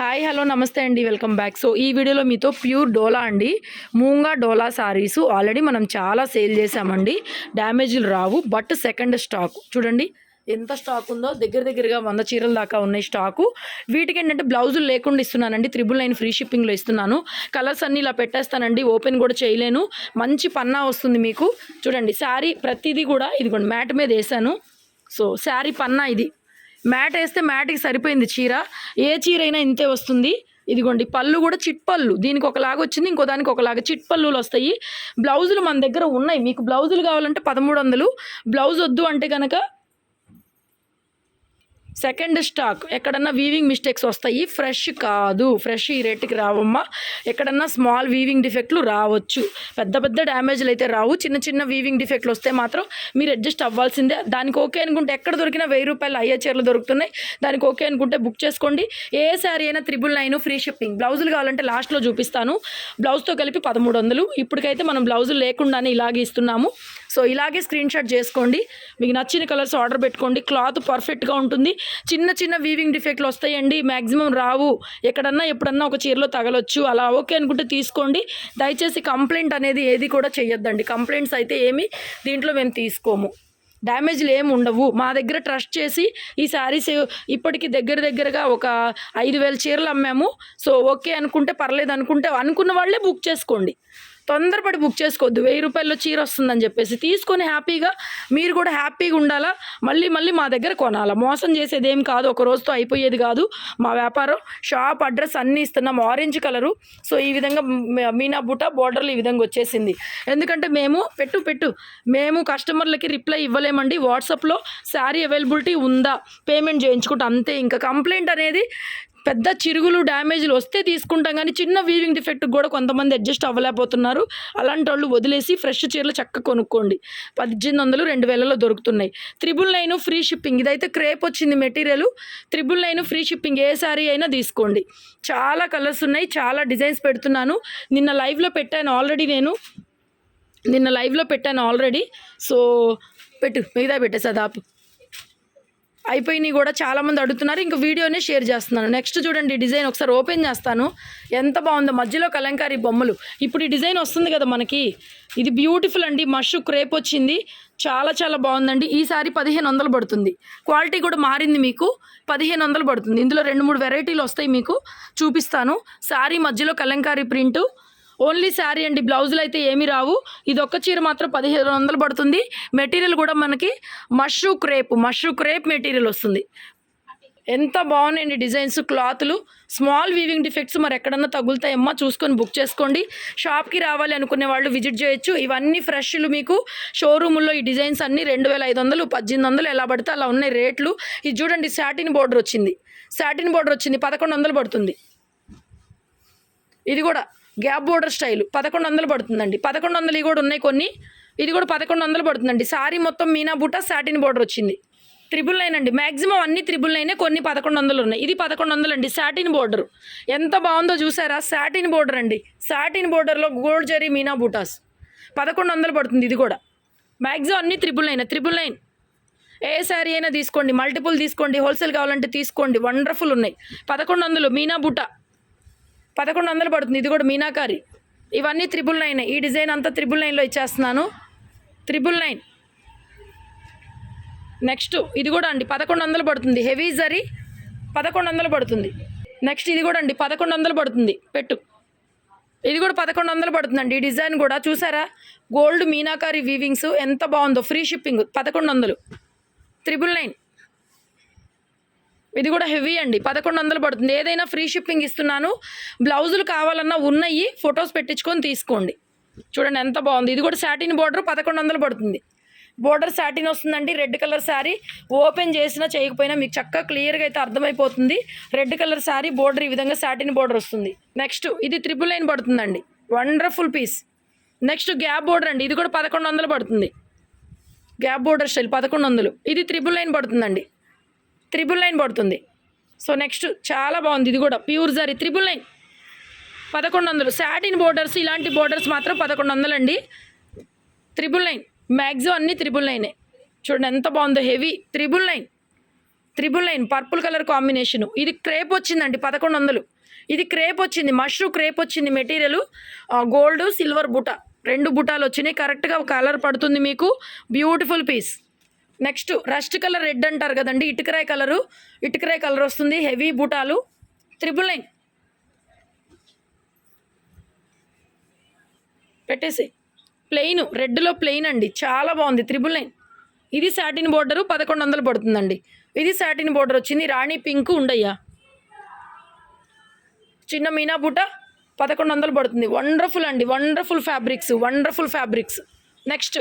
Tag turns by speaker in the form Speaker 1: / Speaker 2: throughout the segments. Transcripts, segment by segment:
Speaker 1: Hi hello నమస్తే అండి. Welcome back so ఈ వీడియోలో మీతో ప్యూర్ డోలా అండి. మూంగా డోలా సారీస్ ఆల్రెడీ మనం చాలా సేల్ చేసామండి డ్యామేజ్లు రావు బట్ సెకండ్ స్టాక్ చూడండి ఎంత స్టాక్ ఉందో దగ్గర దగ్గరగా వంద చీరల దాకా ఉన్నాయి స్టాకు వీటికి ఏంటంటే బ్లౌజులు లేకుండా ఇస్తున్నానండి. త్రిబుల్ నైన్ ఫ్రీ షిప్పింగ్లో ఇస్తున్నాను. కలర్స్ అన్నీ ఇలా పెట్టేస్తానండి. ఓపెన్ కూడా చేయలేను. మంచి పన్నా వస్తుంది మీకు. చూడండి శారీ ప్రతిదీ కూడా ఇదిగోండి మ్యాట్ మీద వేసాను సో శారీ పన్నా ఇది. మ్యాట్ వేస్తే మ్యాట్కి సరిపోయింది చీర. ఏ చీర అయినా ఇంతే వస్తుంది. ఇదిగోండి పళ్ళు కూడా చిట్ పళ్ళు దీనికి ఒకలాగా వచ్చింది ఇంకో దానికి ఒకలాగా చిట్ పళ్ళులు వస్తాయి. బ్లౌజులు మన దగ్గర ఉన్నాయి. మీకు బ్లౌజులు కావాలంటే పదమూడు వందలు. బ్లౌజ్ వద్దు అంటే కనుక సెకండ్ స్టాక్ ఎక్కడన్నా వీవింగ్ మిస్టేక్స్ వస్తాయి. ఫ్రెష్ కాదు. ఫ్రెష్ ఈ రేటుకి రావమ్మా. ఎక్కడన్నా స్మాల్ వీవింగ్ డిఫెక్ట్లు రావచ్చు. పెద్ద పెద్ద డ్యామేజ్లు అయితే రావు. చిన్న చిన్న వీవింగ్ డిఫెక్ట్లు వస్తే మాత్రం మీరు అడ్జస్ట్ అవ్వాల్సిందే. దానికి ఓకే అనుకుంటే ఎక్కడ దొరికినా వెయ్యి రూపాయలు అయ్యే చీరలు దొరుకుతున్నాయి. దానికి ఓకే అనుకుంటే బుక్ చేసుకోండి. ఏ శారీ అయినా త్రిబుల్ నైన్ ఫ్రీ షిప్పింగ్ బ్లౌజులు కావాలంటే లాస్ట్లో చూపిస్తాను. బ్లౌజ్తో కలిపి పదమూడు వందలు. ఇప్పటికైతే మనం బ్లౌజులు లేకుండానే ఇలాగే ఇస్తున్నాము. సో ఇలాగే స్క్రీన్ షాట్ చేసుకోండి. మీకు నచ్చిన కలర్స్ ఆర్డర్ పెట్టుకోండి. క్లాత్ పర్ఫెక్ట్గా ఉంటుంది. చిన్న చిన్న వీవింగ్ డిఫెక్ట్లు వస్తాయండి. మ్యాక్సిమం రావు. ఎక్కడన్నా ఎప్పుడన్నా ఒక చీరలో తగలొచ్చు. అలా ఓకే అనుకుంటే తీసుకోండి. దయచేసి కంప్లైంట్ అనేది ఏది కూడా చేయొద్దండి కంప్లైంట్స్ అయితే ఏమి దీంట్లో మేము తీసుకోము. డ్యామేజ్లు ఏమి ఉండవు. మా దగ్గర ట్రస్ట్ చేసి ఈ శారీస్ ఇప్పటికి దగ్గర దగ్గరగా ఒక ఐదు వేల చీరలు అమ్మాము. సో ఓకే అనుకుంటే పర్లేదు అనుకుంటే అనుకున్న వాళ్ళే బుక్ చేసుకోండి. తొందరపడి బుక్ చేసుకోవద్దు. వెయ్యి రూపాయల్లో చీర వస్తుందని చెప్పేసి తీసుకొని హ్యాపీగా మీరు కూడా హ్యాపీగా ఉండాలా? మళ్ళీ మళ్ళీ మా దగ్గర కొనాలా? మోసం చేసేది ఏం కాదు. ఒక రోజుతో అయిపోయేది కాదు. మా వ్యాపారం షాప్ అడ్రస్ అన్నీ ఇస్తున్నాం. Orange colour. సో ఈ విధంగా మీనా బుట్ట బోర్డర్లు ఈ విధంగా వచ్చేసింది. ఎందుకంటే మేము పెట్టు పెట్టు. మేము కస్టమర్లకి రిప్లై ఇవ్వలేమండి. వాట్సాప్లో శారీ అవైలబిలిటీ ఉందా? పేమెంట్ చేయించుకుంటా. అంతే. ఇంకా కంప్లైంట్ అనేది పెద్ద చిరుగులు డ్యామేజ్లు వస్తే తీసుకుంటాం కానీ చిన్న వీవింగ్ డిఫెక్ట్ కూడా కొంతమంది అడ్జస్ట్ అవ్వలేకపోతున్నారు. అలాంటి వాళ్ళు వదిలేసి ఫ్రెష్ చీరలు చక్కగా కొనుక్కోండి. పద్దెనిమిది వందలు రెండు వేలలో దొరుకుతున్నాయి. త్రిబుల్ నైన్ ఫ్రీ షిప్పింగ్ ఇదైతే క్రేప్ వచ్చింది material. Triple nine free shipping ఏ సారీ అయినా తీసుకోండి. చాలా కలర్స్ ఉన్నాయి చాలా డిజైన్స్ పెడుతున్నాను. నిన్న లైవ్లో పెట్టాను ఆల్రెడీ నేను. నిన్న లైవ్లో పెట్టాను ఆల్రెడీ సో పెట్టు మిగతా పెట్టేసా దాపు అయిపోయినాయి కూడా చాలామంది అడుగుతున్నారు. ఇంక వీడియోనే షేర్ చేస్తున్నాను. నెక్స్ట్ చూడండి డిజైన్ ఒకసారి ఓపెన్ చేస్తాను. ఎంత బాగుందో మధ్యలో కలంకారీ బొమ్మలు. ఇప్పుడు ఈ డిజైన్ వస్తుంది కదా మనకి. ఇది బ్యూటిఫుల్ అండి. మష్ క్రేప్ వచ్చింది. చాలా చాలా బాగుందండి. ఈసారి పదిహేను వందలు పడుతుంది. క్వాలిటీ కూడా మారింది మీకు. పదిహేను వందలు పడుతుంది. ఇందులో రెండు మూడు వెరైటీలు వస్తాయి మీకు. చూపిస్తాను. శారీ మధ్యలో కలంకారీ ప్రింటు. ఓన్లీ శారీ అండి బ్లౌజులు అయితే ఏమీ రావు. ఇది ఒక్క చీర మాత్రం పదిహేను వందలు పడుతుంది. మెటీరియల్ కూడా మనకి mashru crepe mashru crepe material వస్తుంది. ఎంత బాగున్నాయండి డిజైన్స్ క్లాతులు. స్మాల్ వీవింగ్ డిఫెక్ట్స్ మరి ఎక్కడన్నా తగులుతాయమ్మా చూసుకొని బుక్ చేసుకోండి. షాప్కి రావాలి అనుకునే వాళ్ళు విజిట్ చేయొచ్చు. ఇవన్నీ ఫ్రెష్లు మీకు. షోరూముల్లో ఈ డిజైన్స్ అన్నీ రెండు వేల ఐదు వందలు పద్దెనిమిది వందలు ఎలా పడితే అలా ఉన్నాయి రేట్లు. ఇది చూడండి శాటిన్ బోర్డర్ వచ్చింది. సాటిన్ బోర్డర్ వచ్చింది పదకొండు వందలు పడుతుంది. ఇది కూడా గ్యాప్ బోర్డర్ స్టైల్. పదకొండు వందలు పడుతుందండి. పదకొండు వందలు కూడా ఉన్నాయి కొన్ని. ఇది కూడా పదకొండు వందలు పడుతుందండి. సారీ మొత్తం మీనా బుట్ట సాటిన్ బోర్డర్ వచ్చింది. త్రిబుల్ నైన్ అండి. మ్యాక్సిమం అన్ని త్రిబుల్ నైనే కొన్ని పదకొండు వందలు ఉన్నాయి. ఇది పదకొండు వందలు అండి. Satin border. ఎంత బాగుందో చూసారా? సాటిన్ బోర్డర్ అండి. సాటిన్ బోర్డర్లో గోల్డ్ జరీ మీనా బూటాస్. పదకొండు వందలు పడుతుంది ఇది కూడా. మ్యాక్సిమం అన్ని త్రిబుల్ నైన్. Triple nine. ఏ శారీ అయినా తీసుకోండి. మల్టిపుల్ తీసుకోండి. హోల్సేల్ కావాలంటే తీసుకోండి. వండర్ఫుల్ ఉన్నాయి. పదకొండు వందలు మీనా బుట్ట పదకొండు వందలు పడుతుంది. ఇది కూడా మీనాకారి. ఇవన్నీ త్రిబుల్ నైన్ ఈ డిజైన్ అంతా త్రిబుల్ నైన్లో ఇచ్చేస్తున్నాను. త్రిబుల్ నైన్ నెక్స్ట్ ఇది కూడా అండి. పదకొండు వందలు పడుతుంది. హెవీ జరీ పదకొండు వందలు పడుతుంది. నెక్స్ట్ ఇది కూడా అండి. పదకొండు వందలు పడుతుంది. పెట్టు. ఇది కూడా పదకొండు వందలు పడుతుందండి. ఈ డిజైన్ కూడా చూసారా? గోల్డ్ మీనాకారి వీవింగ్స్ ఎంత బాగుందో. ఫ్రీ షిప్పింగ్ పదకొండు వందలు. త్రిబుల్ నైన్ ఇది కూడా హెవీ అండి. పదకొండు వందలు పడుతుంది. ఏదైనా ఫ్రీ షిప్పింగ్ ఇస్తున్నాను. బ్లౌజులు కావాలన్నా ఉన్నాయి ఫొటోస్ పెట్టించుకొని తీసుకోండి. చూడండి ఎంత బాగుంది. ఇది కూడా సాటిన్ బోర్డర్ పదకొండు వందలు పడుతుంది. బోర్డర్ సాటిన్ వస్తుందండి. రెడ్ కలర్ శారీ ఓపెన్ చేసినా చేయకపోయినా మీకు చక్కగా క్లియర్గా అయితే అర్థమైపోతుంది. రెడ్ కలర్ శారీ బోర్డర్ ఈ విధంగా సాటిన్ బోర్డర్ వస్తుంది. నెక్స్ట్ ఇది త్రిపుల్ లైన్ పడుతుందండి. Wonderful piece. Next gap border అండి. ఇది కూడా పదకొండు వందలు పడుతుంది. గ్యాప్ బోర్డర్ స్టైల్ పదకొండు వందలు. ఇది త్రిబుల్ లైన్ పడుతుందండి. త్రిబుల్ నైన్ పడుతుంది. సో నెక్స్ట్ చాలా బాగుంది ఇది కూడా. Pure zari triple nine. పదకొండు వందలు. సాటిన్ బోర్డర్స్ ఇలాంటి బోర్డర్స్ మాత్రం పదకొండు వందలు అండి. Triple nine. మ్యాక్సిమం అన్నీ త్రిబుల్ నైనే. చూడండి ఎంత బాగుందో. Heavy triple nine. Triple nine. Purple colour combination. ఇది క్రేప్ వచ్చిందండి పదకొండు వందలు. ఇది క్రేప్ వచ్చింది. మష్రూ క్రేప్ వచ్చింది మెటీరియల్. గోల్డ్ సిల్వర్ బుట. రెండు బుటాలు వచ్చినాయి. కరెక్ట్గా కలర్ పడుతుంది మీకు. Beautiful piece. Next rust colour red అంటారు కదండి ఇటుకరాయ్ కలరు ఇటుకరాయ్ కలర్ వస్తుంది హెవీ బూటాలు త్రిబుల్ నైన్. పెట్టేసి ప్లెయిన్ రెడ్లో ప్లెయిన్ అండి చాలా బాగుంది త్రిబుల్ నైన్. ఇది సాటిన్ బోర్డరు పదకొండు వందలు పడుతుందండి. ఇది సాటిన్ బోర్డర్ వచ్చింది రాణి పింక్ ఉండయ్యా. చిన్న మీనా బూట పదకొండు వందలు పడుతుంది. వండర్ఫుల్ అండి wonderful fabrics wonderful fabrics. Next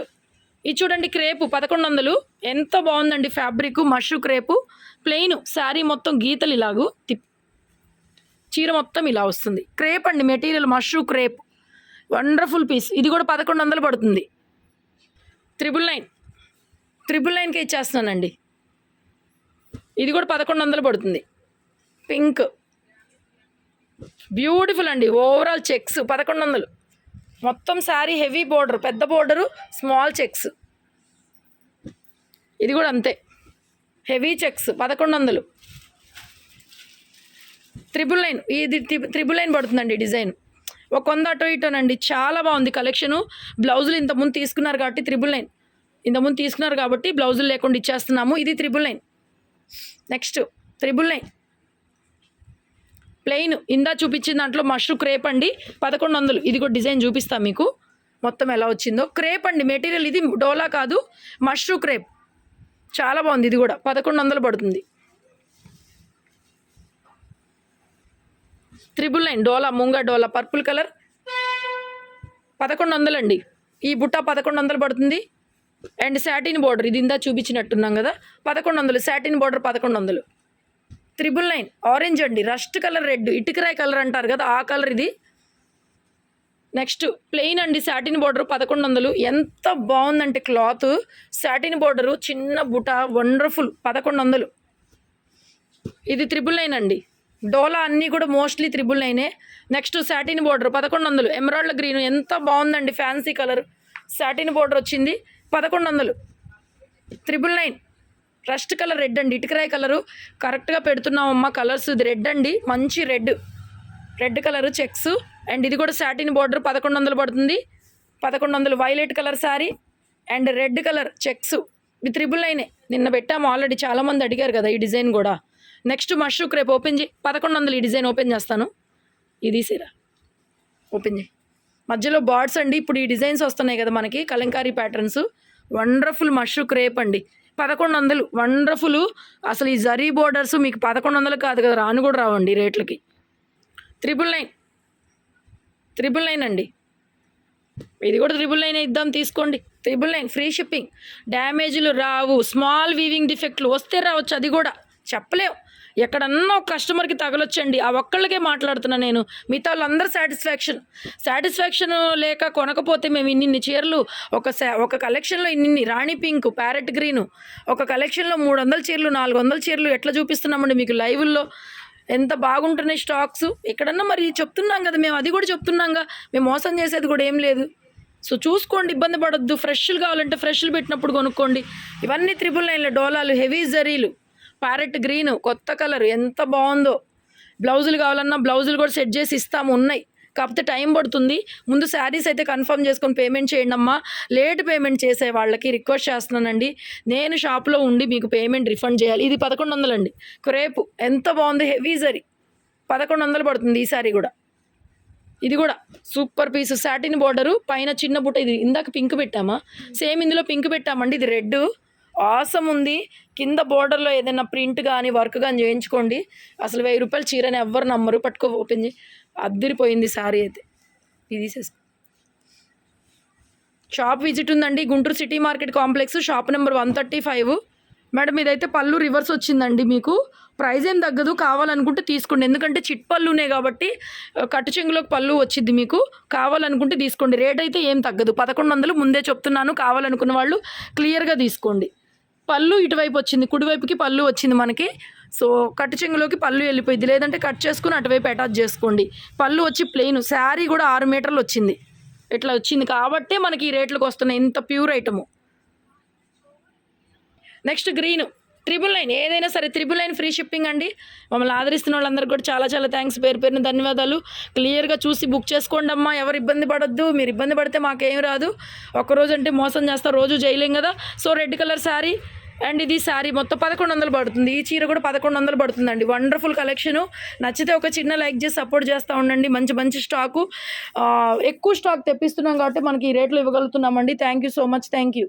Speaker 1: ఇది చూడండి క్రేపు పదకొండు వందలు. ఎంత బాగుందండి fabric mashru crepe. Plain sari మొత్తం గీతలు ఇలాగు తిప్ చీర మొత్తం ఇలా వస్తుంది. క్రేప్ అండి material mashru crepe. Wonderful piece ఇది కూడా పదకొండు వందలు పడుతుంది. త్రిబుల్ నైన్ త్రిబుల్ నైన్కే ఇచ్చేస్తున్నానండి. ఇది కూడా పదకొండు వందలు పడుతుంది. పింక్ బ్యూటిఫుల్ అండి. ఓవరాల్ చెక్స్ పదకొండు వందలు. మొత్తం శారీ హెవీ బోర్డర్ పెద్ద బోర్డరు స్మాల్ చెక్స్. ఇది కూడా అంతే. హెవీ చెక్స్ పదకొండు వందలు. త్రిబుల్ నైన్ ఇది త్రిబుల్ నైన్ పడుతుందండి డిజైన్. ఒక వంద అటో ఇటోనండి చాలా బాగుంది కలెక్షను. బ్లౌజులు ఇంతకుముందు తీసుకున్నారు కాబట్టి త్రిబుల్ నైన్. ఇంతకుముందు తీసుకున్నారు కాబట్టి బ్లౌజులు లేకుండా ఇచ్చేస్తున్నాము ఇది triple nine. Next triple nine. Plain ఇందా చూపించిన దాంట్లో మష్రూ క్రేప్ అండి. పదకొండు వందలు. ఇది కూడా డిజైన్ చూపిస్తాను మీకు. మొత్తం ఎలా వచ్చిందో. క్రేప్ అండి. మెటీరియల్ ఇది డోలా కాదు. మష్రూ క్రేప్. చాలా బాగుంది ఇది కూడా. పదకొండు వందలు పడుతుంది. Triple nine. Dola moonga dola purple colour. పదకొండు వందలండి ఈ బుట్ట పదకొండు వందలు పడుతుంది. And satin border. ఇది ఇందా చూపించినట్టున్నాం కదా. పదకొండు వందలు. శాటిన్ బార్డర్ పదకొండు వందలు. త్రిబుల్ నైన్ ఆరెంజ్ అండి. రస్ట్ కలర్ రెడ్ ఇటుకరాయ్ కలర్ అంటారు కదా ఆ కలర్ ఇది. నెక్స్ట్ ప్లెయిన్ అండి శాటిన్ బార్డర్ పదకొండు వందలు. ఎంత బాగుందంటే క్లాత్. శాటిన్ బార్డరు చిన్న బుట వండర్ఫుల్ పదకొండు వందలు. ఇది త్రిబుల్ నైన్ అండి. డోలా అన్నీ కూడా మోస్ట్లీ త్రిబుల్ నైనే. నెక్స్ట్ శాటిన్ బార్డర్ పదకొండు వందలు. ఎమరాల్డ్ గ్రీన్ ఎంత బాగుందండి ఫ్యాన్సీ కలర్. శాటిన్ బార్డర్ వచ్చింది పదకొండు వందలు. Triple nine. Rust colour red అండి. ఇటుకరాయి కలరు కరెక్ట్గా పెడుతున్నామమ్మ కలర్స్. ఇది రెడ్ అండి. మంచి red. Red colour checks. And ఇది కూడా సాటిన్ బార్డర్ పదకొండు వందలు పడుతుంది. పదకొండు వందలు violet colour sari and red colour checks. ఇవి త్రిబుల్ అయినాయి నిన్న పెట్టాము ఆల్రెడీ. చాలామంది అడిగారు కదా ఈ డిజైన్ కూడా. నెక్స్ట్ మష్రూక్ రేపు ఓపెన్ చేయి. పదకొండు వందలు ఈ డిజైన్ ఓపెన్ చేస్తాను. ఇది సిరా. ఓపెన్ చేయి. మధ్యలో బార్డ్స్ అండి. ఇప్పుడు ఈ డిజైన్స్ వస్తున్నాయి కదా మనకి. Kalamkari patterns. Wonderful mashru crepe అండి. పదకొండు వందలు వండర్ఫుల్. అసలు ఈ జరీ బోర్డర్స్ మీకు పదకొండు వందలు కాదు కదా రాను కూడా రావండి రేట్లకి. Triple nine. త్రిబుల్ నైన్ అండి. ఇది కూడా త్రిబుల్ నైన్ ఇద్దాం తీసుకోండి. Triple nine free shipping. డ్యామేజ్లు రావు. స్మాల్ వీవింగ్ డిఫెక్ట్లు వస్తే రావచ్చు అది కూడా. చెప్పలేవు ఎక్కడన్నా ఒక కస్టమర్కి తగలొచ్చండి. ఆ ఒక్కళ్ళకే మాట్లాడుతున్నా నేను. మిగతా వాళ్ళందరూ సాటిస్ఫాక్షన్. సాటిస్ఫాక్షన్ లేక కొనకపోతే మేము ఇన్నిన్ని చీరలు ఒక సా ఒక కలెక్షన్లో ఇన్నిన్ని రాణి పింక్ ప్యారెట్ గ్రీను ఒక కలెక్షన్లో మూడు వందల చీరలు నాలుగు వందల చీరలు ఎట్లా చూపిస్తున్నామండి మీకు లైవ్ల్లో? ఎంత బాగుంటున్నాయి స్టాక్స్? ఎక్కడన్నా మరి చెప్తున్నాం కదా మేము అది కూడా చెప్తున్నాంగా. మేము మోసం చేసేది కూడా ఏం లేదు. సో చూసుకోండి ఇబ్బంది పడొద్దు. ఫ్రెష్లు కావాలంటే ఫ్రెష్లు పెట్టినప్పుడు కొనుక్కోండి. ఇవన్నీ త్రిబుల్ నైన్లో డోలాలు హెవీ జరీలు. ప్యారెట్ గ్రీన్ కొత్త కలర్ ఎంత బాగుందో. బ్లౌజులు కావాలన్నా బ్లౌజులు కూడా సెట్ చేసి ఇస్తాము ఉన్నాయి. కాకపోతే టైం పడుతుంది. ముందు శారీస్ అయితే కన్ఫర్మ్ చేసుకొని పేమెంట్ చేయండి అమ్మా. లేట్ పేమెంట్ చేసే వాళ్ళకి రిక్వెస్ట్ చేస్తున్నానండి. నేను షాప్లో ఉండి మీకు పేమెంట్ రిఫండ్ చేయాలి. ఇది పదకొండు వందలండి. క్రేపు ఎంత బాగుంది హెవీ సరీ పదకొండు వందలు పడుతుంది ఈ శారీ కూడా. ఇది కూడా సూపర్ పీస్. సాటిన్ బార్డరు పైన చిన్న బుట్ట. ఇది ఇందాక పింక్ పెట్టామా? సేమ్ ఇందులో పింక్ పెట్టామండి. ఇది రెడ్ ఆసం ఉంది కింద బోర్డర్లో ఏదైనా ప్రింట్ కానీ వర్క్ కానీ చేయించుకోండి. అసలు వెయ్యి రూపాయలు చీరని ఎవ్వరు నమ్మరు. పట్టుకో ఓపెన్ చేయి. అద్దరిపోయింది సారీ అయితే. ఇది తీసేసుకో. షాప్ విజిట్ ఉందండి. Guntur city market complex shop number one thirty five. Madam ఇదైతే పళ్ళు రివర్స్ వచ్చిందండి మీకు. ప్రైస్ ఏం తగ్గదు. కావాలనుకుంటే తీసుకోండి. ఎందుకంటే చిట్ పళ్ళునే కాబట్టి కట్టు చెంగులోకి పళ్ళు వచ్చింది మీకు. కావాలనుకుంటే తీసుకోండి. రేట్ అయితే ఏం తగ్గదు. పదకొండు వందలు ముందే చెప్తున్నాను. కావాలనుకున్న వాళ్ళు క్లియర్గా తీసుకోండి. పళ్ళు ఇటువైపు వచ్చింది కుడివైపుకి పళ్ళు వచ్చింది మనకి. సో కట్టు చెంగులోకి పళ్ళు వెళ్ళిపోయింది. లేదంటే కట్ చేసుకుని అటువైపు అటాచ్ చేసుకోండి. పళ్ళు వచ్చి ప్లెయిన్ శారీ కూడా ఆరు మీటర్లు వచ్చింది. ఇట్లా వచ్చింది కాబట్టే మనకి ఈ రేట్లకు వస్తున్నాయి. ఇంత pure item next green triple nine ఏదైనా సరే త్రిబుల్ నైన్ ఫ్రీ షిప్పింగ్ అండి. మమ్మల్ని ఆదరిస్తున్న వాళ్ళందరికీ కూడా చాలా చాలా థ్యాంక్స్ పేరు పేరున ధన్యవాదాలు. క్లియర్గా చూసి బుక్ చేసుకోండి అమ్మా. ఎవరు ఇబ్బంది పడొద్దు. మీరు ఇబ్బంది పడితే మాకేం రాదు. ఒక్కరోజు అంటే మోసం చేస్తా. రోజు చేయలేం కదా. So red colour sari. And ఇది శారీ మొత్తం పదకొండు వందలు పడుతుంది. ఈ చీర కూడా పదకొండు వందలు పడుతుందండి. వండర్ఫుల్ కలెక్షను నచ్చితే ఒక చిన్న లైక్ చేసి సపోర్ట్ చేస్తూ ఉండండి. మంచి మంచి స్టాకు ఎక్కువ స్టాక్ తెప్పిస్తున్నాం కాబట్టి మనకి ఈ రేట్లు ఇవ్వగలుగుతున్నామండి. Thank you so much thank you